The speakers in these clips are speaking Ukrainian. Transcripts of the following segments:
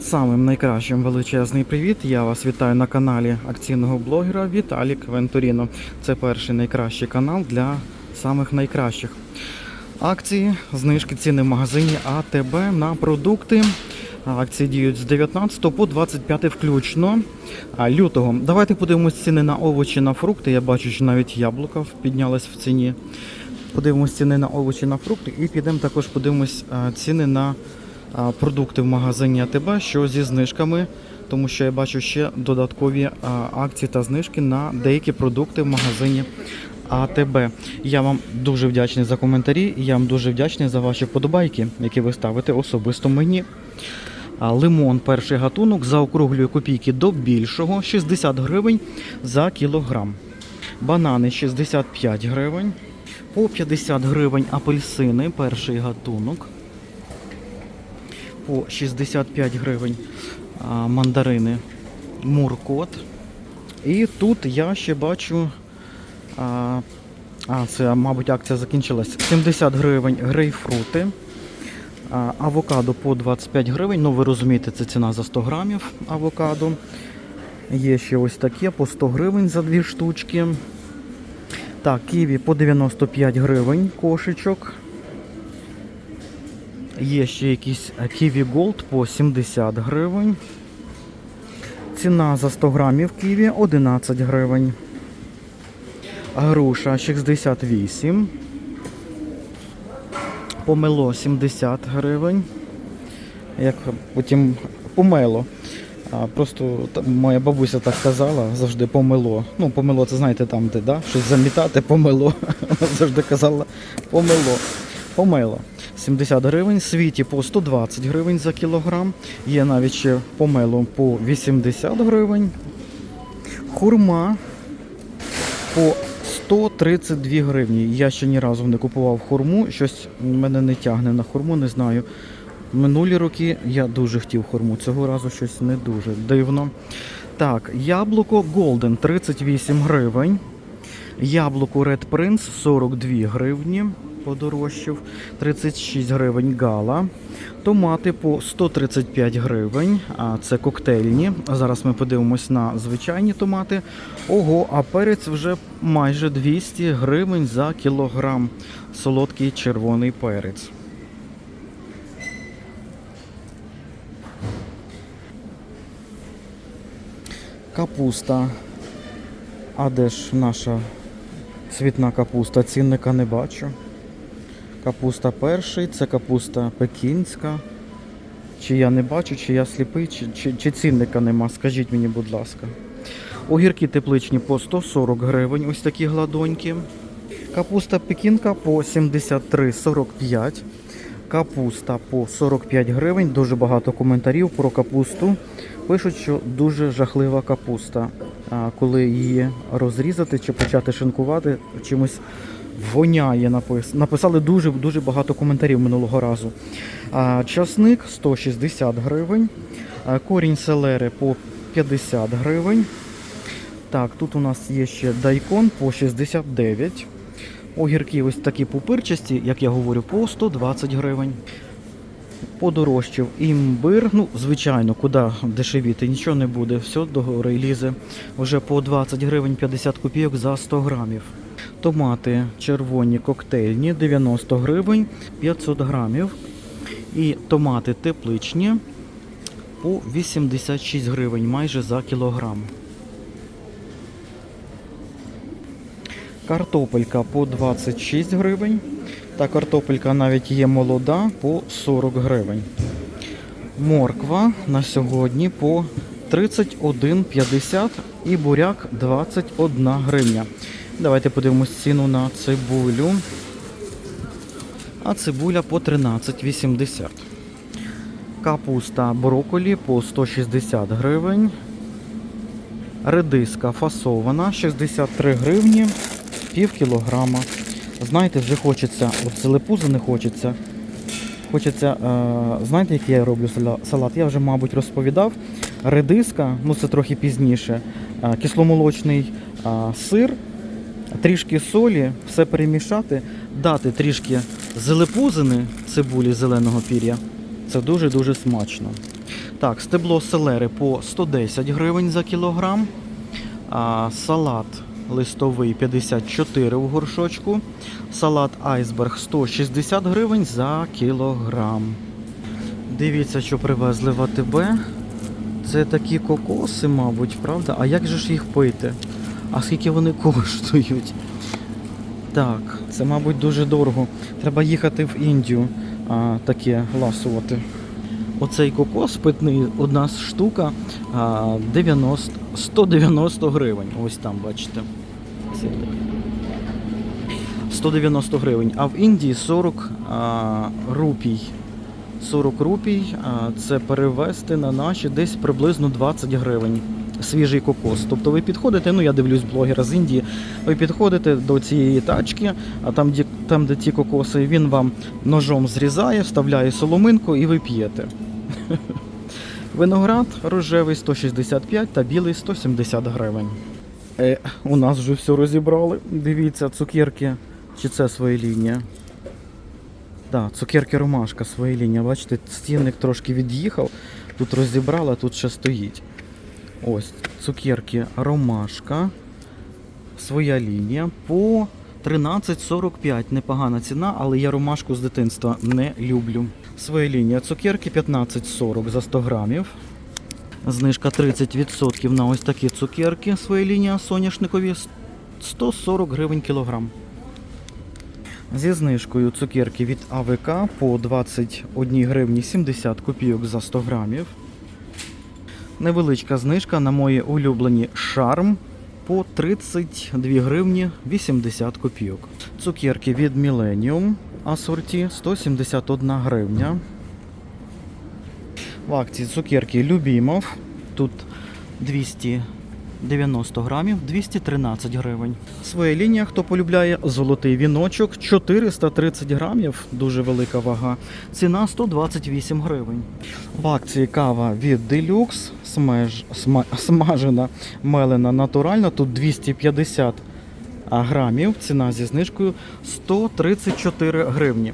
Самим найкращим величезний привіт. Я вас вітаю на каналі акційного блогера Віталік Вентуріно. Це перший найкращий канал для самих найкращих. Акції, знижки ціни в магазині АТБ на продукти. Акції діють з 19 по 25 включно лютого. Давайте подивимось ціни на овочі, на фрукти. Я бачу, що навіть яблука піднялись в ціні. Подивимось ціни на овочі, на фрукти і підемо також подивимось ціни на продукти в магазині АТБ, що зі знижками, тому що я бачу ще додаткові акції та знижки на деякі продукти в магазині АТБ. Я вам дуже вдячний за коментарі, я вам дуже вдячний за ваші вподобайки, які ви ставите особисто мені. Лимон перший гатунок заокруглює копійки до більшого 60 гривень за кілограм. Банани 65 гривень. По 50 гривень апельсини перший гатунок. По 65 гривень мандарини Муркот. І тут я ще бачу. А, а, це, мабуть, акція закінчилась. 70 гривень грейпфрути. А, Авокадо по 25 гривень. Ну, ви розумієте, це ціна за 100 грамів авокадо. Є ще ось таке по 100 гривень за дві штучки. Так, ківі по 95 гривень кошечок. Є ще якісь е, ківі Gold по 70 гривень. Ціна за 100 грамів ківі 11 гривень. Груша 68. Помело 70 гривень. Як потім помело. Просто моя бабуся так казала, завжди помело. Ну, помело, це знаєте там, де да? щось замітати, помело. Вона завжди казала помело. Помело. 70 гривень, світі по 120 гривень за кілограм. Є навіть ще помело по 80 гривень. Хурма по 132 гривні. Я ще ні разу не купував хурму. Щось мене не тягне на хурму, не знаю. Минулі роки я дуже хотів хурму. Цього разу щось не дуже дивно. Так, яблуко Golden 38 гривень. Яблуко Red Prince 42 гривні. Подорожчав. 36 гривень гала. Томати по 135 гривень. А це коктейльні. Зараз ми подивимось на звичайні томати. Ого, а перець вже майже 200 гривень за кілограм. Солодкий червоний перець. Капуста. А де ж наша цвітна капуста? Цінника не бачу. Капуста перший, це капуста пекінська. Чи я не бачу, чи я сліпий, чи, чи, чи цінника нема, скажіть мені, будь ласка. Огірки тепличні по 140 гривень, ось такі гладонькі. Капуста пекінка по 73,45. Капуста по 45 гривень. Дуже багато коментарів про капусту. Пишуть, що дуже жахлива капуста. Коли її розрізати чи почати шинкувати, чимось воняє напис. Написали дуже дуже багато коментарів минулого разу. Часник 160 гривень. Корінь селери по 50 гривень. Так, тут у нас є ще дайкон по 69. Огірки ось такі пупирчасті, як я говорю, по 120 гривень. Подорожчав імбир. Ну, звичайно, куди дешевіти, нічого не буде. Все догори лізе. Вже по 20 гривень 50 копійок за 100 грамів. Томати червоні коктейльні 90 гривень 500 грамів. І томати тепличні по 86 гривень майже за кілограм. Картопелька по 26 гривень. Та картопелька навіть є молода по 40 гривень. Морква на сьогодні по 31,50 і буряк 21 гривня. Давайте подивимось ціну на цибулю. А цибуля по 13,80. Капуста брокколі по 160 гривень. Редиска фасована 63 гривні, пів кілограма. Знаєте, вже хочеться, от селепузу не хочеться. Хочеться, е, знаєте, який я роблю салат? Я вже, мабуть, розповідав. Редиска, ну це трохи пізніше, е, кисломолочний е, сир, трішки солі, все перемішати, дати трішки зелепузини цибулі зеленого пір'я Це дуже-дуже смачно. Так, стебло селери по 110 гривень за кілограм. А, салат листовий 54 в горшочку. Салат айсберг 160 гривень за кілограм. Дивіться, що привезли в АТБ. Це такі кокоси, мабуть, правда? А як же ж їх пити? А скільки вони коштують? Так, це, мабуть, дуже дорого. Треба їхати в Індію а, таке ласувати. Оцей кокос питний, одна штука а, 90, 190 гривень. Ось там, бачите. 190 гривень. А в Індії 40 а, рупій. 40 рупій а, це перевести на наші десь приблизно 20 гривень. Свіжий кокос. Тобто ви підходите, ну я дивлюсь блогера з Індії, ви підходите до цієї тачки, а там, де, там, де ті кокоси, він вам ножом зрізає, вставляє соломинку і ви п'єте. Виноград рожевий 165 та білий 170 гривень. Е, у нас вже все розібрали. Дивіться, цукерки. Чи це своя лінія? Так, цукерки ромашка своя лінія. Бачите, стінник трошки від'їхав. Тут розібрала, тут ще стоїть. Ось, цукерки ромашка. Своя лінія по 13,45. Непогана ціна, але я ромашку з дитинства не люблю. Своя лінія цукерки 15,40 за 100 грамів. Знижка 30% на ось такі цукерки. Своя лінія соняшникові 140 гривень кілограм. Зі знижкою цукерки від АВК по 21 гривні 70 копійок за 100 грамів. Невеличка знижка на мої улюблені шарм по 32 гривні 80 копійок. Цукерки від Millennium асорті 171 гривня. В акції цукерки Любімов. Тут 290 грамів, 213 гривень. Своя лінія, хто полюбляє, золотий віночок 430 грамів, дуже велика вага. Ціна 128 гривень. В акції кава від Deluxe, смеж, сма, смажена, мелена натуральна. Тут 250 грамів. Ціна зі знижкою 134 гривні.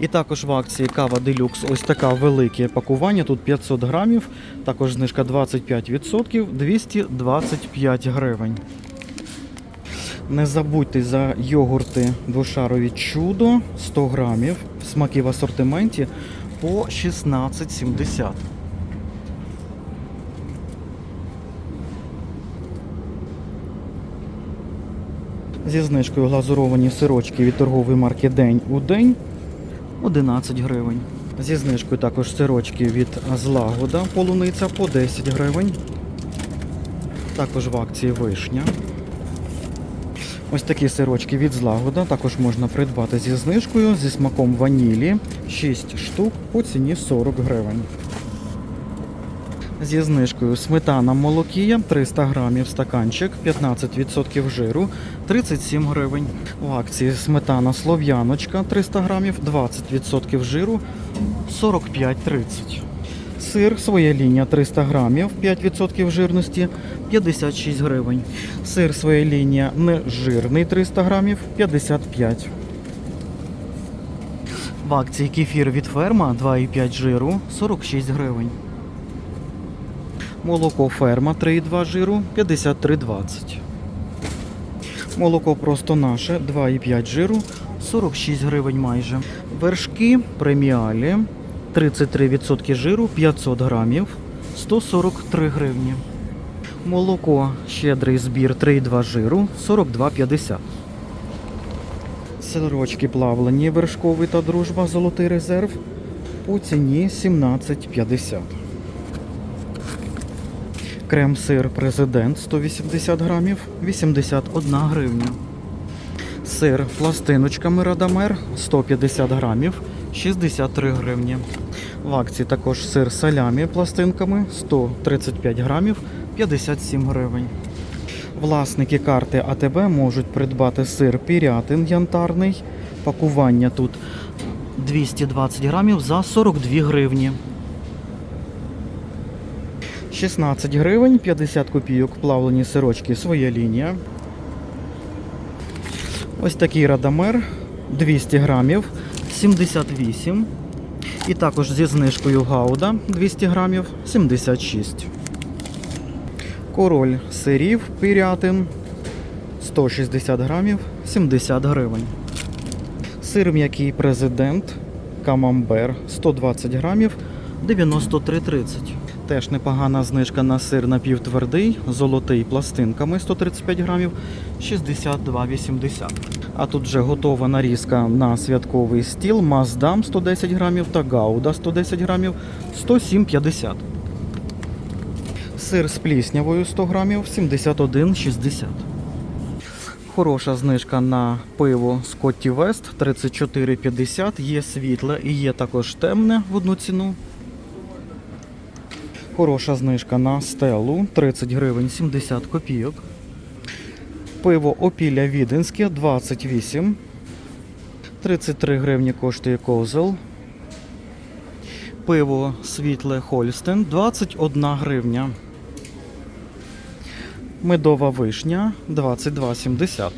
І також в акції кава Делюкс ось така велике пакування. Тут 500 грамів, також знижка 25%, 225 гривень. Не забудьте за йогурти двошарові чудо 100 грамів. Смаки в асортименті по 16,70. Зі знижкою глазуровані сирочки від торгової марки День у день 11 гривень. Зі знижкою також сирочки від Злагода полуниця по 10 гривень. Також в акції вишня. Ось такі сирочки від Злагода також можна придбати зі знижкою, зі смаком ванілі 6 штук по ціні 40 гривень. Зі знижкою сметана молокія 300 грамів стаканчик, 15% жиру, 37 гривень. В акції сметана слов'яночка 300 грамів, 20% жиру, 45,30. Сир своя лінія 300 грамів, 5% жирності, 56 гривень. Сир своя лінія нежирний 300 грамів, 55. В акції кефір від ферма 2,5 жиру, 46 гривень. Молоко ферма 3,2 жиру 53,20. Молоко просто наше 2,5 жиру 46 гривень майже. Вершки преміалі 33% жиру 500 грамів 143 гривні. Молоко щедрий збір 3,2 жиру 42,50. Сирочки плавлені вершковий та дружба золотий резерв по ціні 17,50. Крем-сир президент 180 грамів 81 гривня. Сир пластиночками Радамер 150 грамів 63 гривні. В акції також сир салямі пластинками 135 грамів 57 гривень. Власники карти АТБ можуть придбати сир пірятин янтарний. Пакування тут 220 грамів за 42 гривні. 16 гривень, 50 копійок плавлені сирочки своя лінія. Ось такий радамер 200 грамів, 78. І також зі знижкою Гауда 200 грамів 76. Король сирів пірятин 160 грамів 70 гривень. Сир м'який президент Камамбер 120 грамів 93,30. Теж непогана знижка на сир напівтвердий, золотий пластинками 135 грамів 62,80. А тут вже готова нарізка на святковий стіл Маздам 110 грамів та Гауда 110 грамів 107,50. Сир з пліснявою 100 грамів 71,60. Хороша знижка на пиво Scotty West 34,50. Є світле і є також темне в одну ціну. Хороша знижка на стелу 30 гривень 70 копійок. Пиво Опілля Віденське 28. 33 гривні коштує козел. Пиво світле Хольстен 21 гривня. Медова вишня 22,70.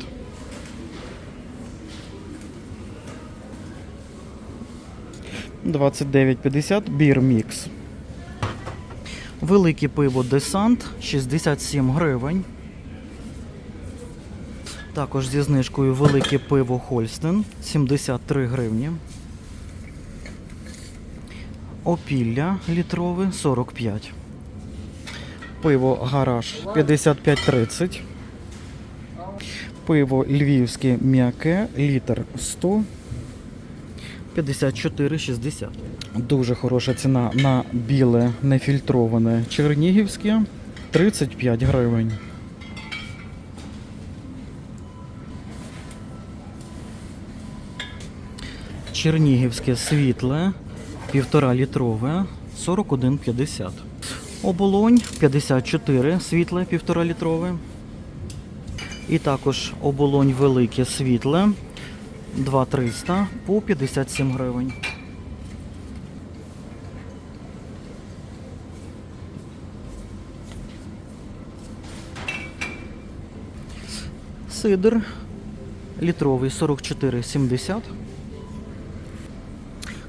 Двадцять дев'ять п'ятдесят бір мікс. Велике пиво Десант 67 гривень. Також зі знижкою велике пиво Хольстен 73 гривні. Опілля літрове 45. Пиво гараж 55,30. Пиво львівське м'яке літр 100 54,60. Дуже хороша ціна на біле нефільтроване чернігівське 35 гривень. Чернігівське світле півтора літрове 41,50. Оболонь 54 світле півтора літрове. І також оболонь велике світле 2300 по 57 гривень. Сидр літровий 44,70.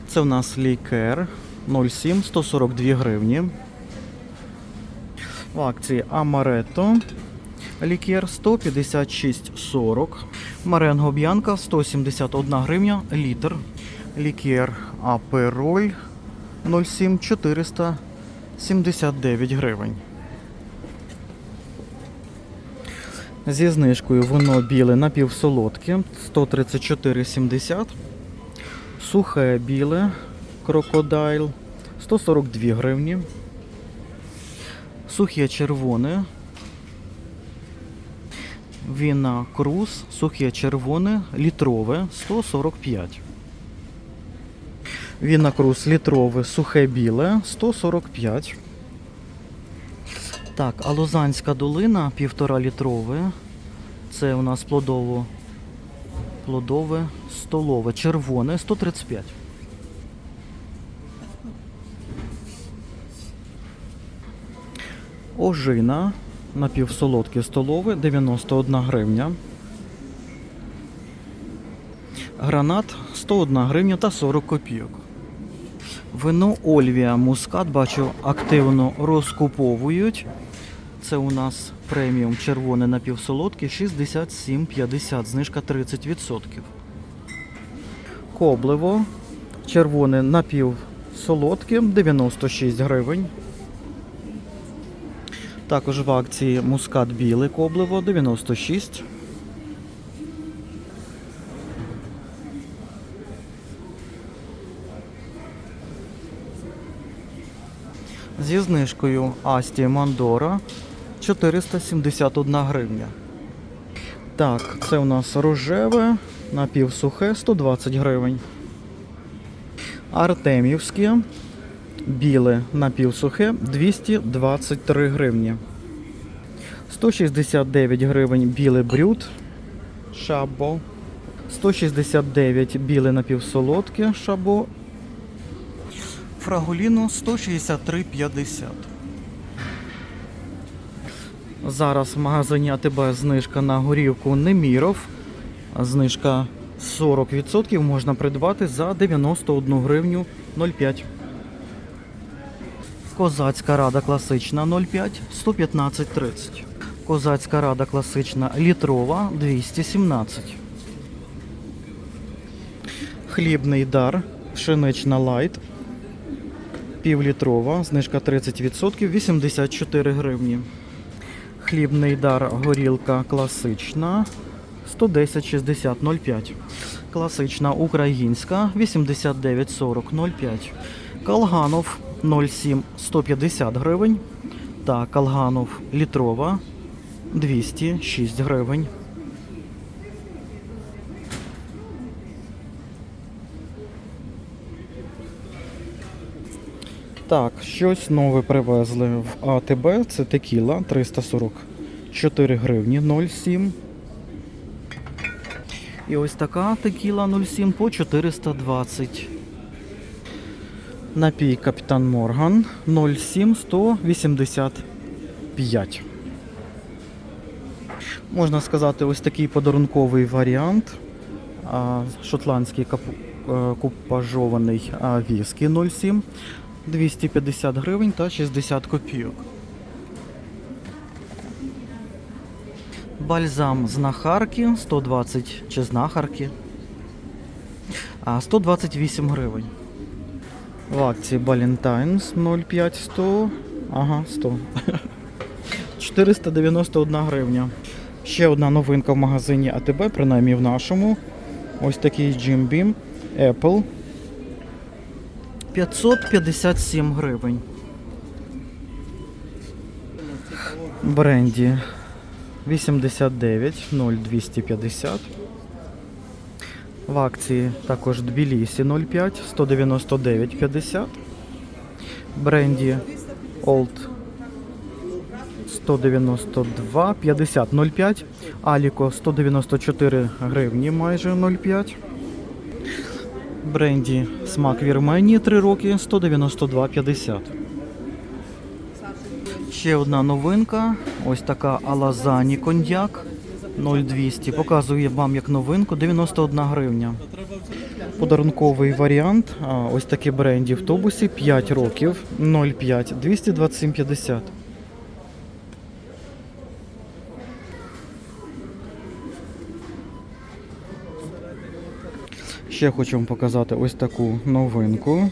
Це у нас лікер 0,7 142 гривні. В акції Амаретто лікер 156,40. Маренго Б'янка 171 гривня літр. Лікер Апероль 0,7 479 гривень. Зі знижкою вино біле напівсолодке 134,70. Сухе біле крокодайл 142 гривні. Сухе червоне. Віна Круз, сухе червоне, літрове 145. Віна Круз літрове, сухе біле 145. Так, а Лозанська долина півтора літрове. Це у нас плодово. Плодове столове, червоне 135. Ожина напівсолодке столове 91 гривня. Гранат 101 гривня та 40 копійок. Вино Ольвія Мускат, бачу, активно розкуповують. Це у нас преміум червоне напівсолодке 67,50, знижка 30%. Кобливо червоне напівсолодке 96 гривень. Також в акції мускат білий кобливо 96. Зі знижкою Асті Мандора 471 гривня. Так, це у нас рожеве, напівсухе 120 гривень. Артемівське біле напівсухе 223 гривні. 169 гривень біле брют шабо. 169 біле напівсолодке шабо. Фрагуліно 163,50. Зараз в магазині АТБ знижка на горівку Неміров. Знижка 40% можна придбати за 91 гривню 0,5. Козацька рада класична 0,5 115,30. Козацька рада класична літрова 217. Хлібний дар, пшенична лайт. Півлітрова, знижка 30%, 84 гривні. Хлібний дар горілка класична 110,60,05. Класична українська 89,40,05. Калганов 07 150 гривень. Та Калганов літрова 206 гривень. Так, щось нове привезли в АТБ. Це текіла 344 гривні 0,7. І ось така текіла 0,7 по 420. Напій Капітан Морган 0,7 185. Можна сказати, ось такий подарунковий варіант. Шотландський е, купажований віскі 0,7 250 гривень та 60 копійок. Бальзам знахарки 120 чи знахарки. А 128 гривень. В акції Valentine's 0,5 100. Ага, 100. 491 гривня. Ще одна новинка в магазині АТБ, принаймні в нашому. Ось такий Jim Beam Apple 557 гривень. Бренді 89 0250. В акції також Тбілісі 05 199,50. Бренді Old 192 50 05. Аліко 194 гривні майже 0,5. Бренді Смак Вірменії 3 роки 192,50. Ще одна новинка. Ось така Алазані коньяк 0200. Показую вам як новинку 91 гривня. Подарунковий варіант. Ось такі бренді в автобусі 5 років 0,5 227,50. Ще хочу вам показати ось таку новинку.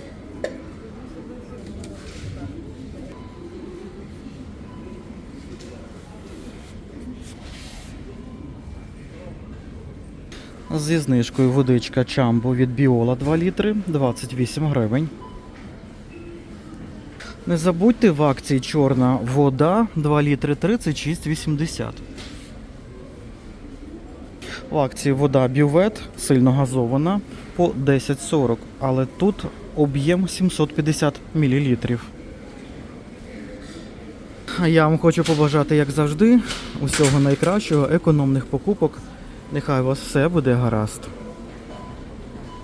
Зі знижкою водичка Чамбо від Біола 2 літри 28 гривень. Не забудьте в акції чорна вода 2 літри 36,80. В акції вода бювет сильно газована по 10,40, але тут об'єм 750 мл. Я вам хочу побажати, як завжди, усього найкращого, економних покупок. Нехай у вас все буде гаразд.